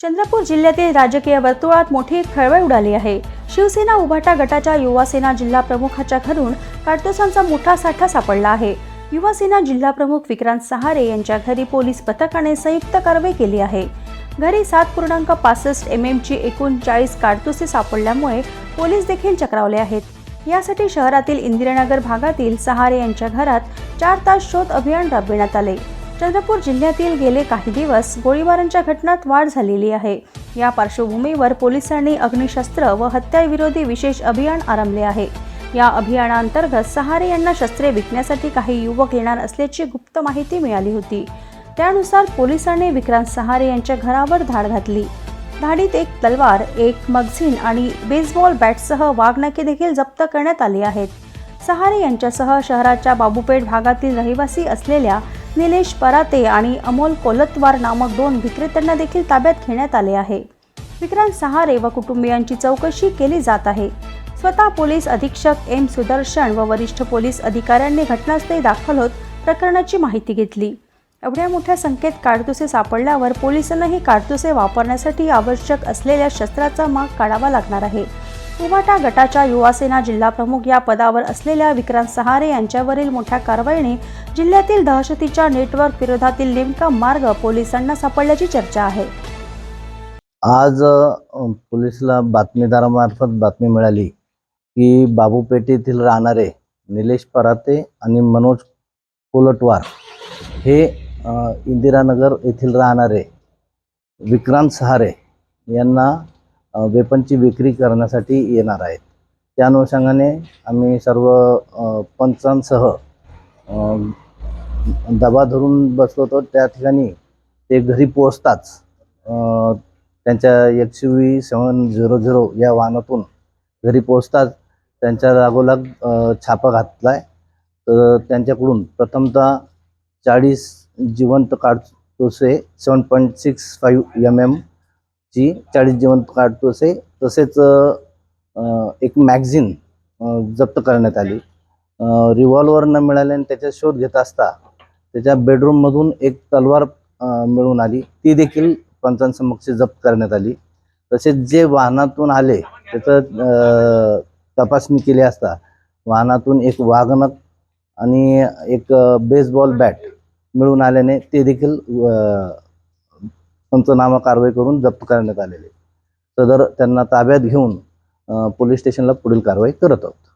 चंद्रपूर जिल्ह्यातील राजकीय वर्तुळात मोठी खळबळ उडाली आहे. शिवसेना उभाटा गटाच्या युवासेना जिल्हा प्रमुखाच्या घरून काडतुसांचा मोठा साठा सापडला आहे. युवासेना जिल्हा प्रमुख विक्रांत सहारे यांच्या घरी पोलीस पथकाने संयुक्त कारवाई केली आहे. घरी सात पूर्णांक पासष्ट एम एमची एकूण चाळीस काडतुसे सापडल्यामुळे पोलीस देखील चक्रावले आहेत. यासाठी शहरातील इंदिरानगर भागातील सहारे यांच्या घरात चार तास शोध अभियान राबविण्यात आले. चंद्रपूर जिल्ह्यातील गेले काही दिवस गोळीबारांच्या घटनात वाढ झालेली आहे. या पार्श्वभूमीवर पोलिसांनी अग्निशस्त्र व हत्याविरोधी विशेष अभियान आरंभले आहे. या अभियानाअंतर्गत सहारे यांना शस्त्रे विकण्यासाठी काही युवक येणार असल्याची गुप्त माहिती मिळाली होती. त्यानुसार पोलिसांनी विक्रांत सहारे यांच्या घरावर धाड घातली. धाडीत एक तलवार एक मगझिन आणि बेसबॉल बॅटसह वाघनाके देखील जप्त करण्यात आली आहेत. सहारे यांच्यासह शहराच्या बाबूपेठ भागातील रहिवासी असलेल्या निलेश पराते आणि अमोल कोलतवार नामक दोन विक्रेत्यांना देखील ताब्यात घेण्यात आले आहे. विक्रांत सहारे व कुटुंबियांची चौकशी केली जात आहे. स्वतः पोलीस अधीक्षक एम सुदर्शन व वरिष्ठ पोलीस अधिकाऱ्यांनी घटनास्थळी दाखल होत प्रकरणाची माहिती घेतली. एवढ्या मोठ्या संख्येत काडतुसे सापडल्यावर पोलिसांनाही काडतुसे वापरण्यासाठी आवश्यक असलेल्या शस्त्राचा माग काढावा लागणार आहे. उभाटा गटाच्या युवासेना जिल्हाप्रमुख या पदावर असलेल्या विक्रांत सहारे यांच्यावरील मोठ्या कारवाईने जिल्ह्यातील दहशतीच्या नेटवर्क विरोधातील नेमका मार्ग पोलिसांना सापडल्याची चर्चा आहे. आज पोलिसला बातमीदारामार्फत बातमी मिळाली की बाबूपेठ येथील राहणारे निलेश पराते आणि मनोज कोलटवार हे इंदिरानगर येथील राहणारे विक्रांत सहारे यांना वेपनची विक्री करण्यासाठी येणार आहेत. त्या अनुषंगाने आम्ही सर्व पंचांसह दबा धरून बसलो होतो. त्या ठिकाणी ते घरी पोहोचताच त्यांच्या एकशे U V seven zero zero या वाहनातून घरी पोहोचताच त्यांच्या लागोलाग छापा घातला आहे तर त्यांच्याकडून प्रथमतः चाळीस जिवंत काडतुसे seven point six five M ची चाळीस जेवण काढतो असे तसेच एक मॅगझिन जप्त करण्यात आली. रिव्हॉल्वर न मिळाल्याने त्याचा शोध घेत असता त्याच्या बेडरूममधून एक तलवार मिळून आली. ती देखील पंचांसमक्ष जप्त करण्यात आली. तसेच जे वाहनातून आले त्याचं तपासणी केली असता वाहनातून एक वाघनक आणि एक बेसबॉल बॅट मिळून आल्याने ते देखील पंचनामा कारवाई करून जप्त करण्यात आलेले. सदर त्यांना ताब्यात घेऊन पोलीस स्टेशनला पुढील कारवाई करत आहोत.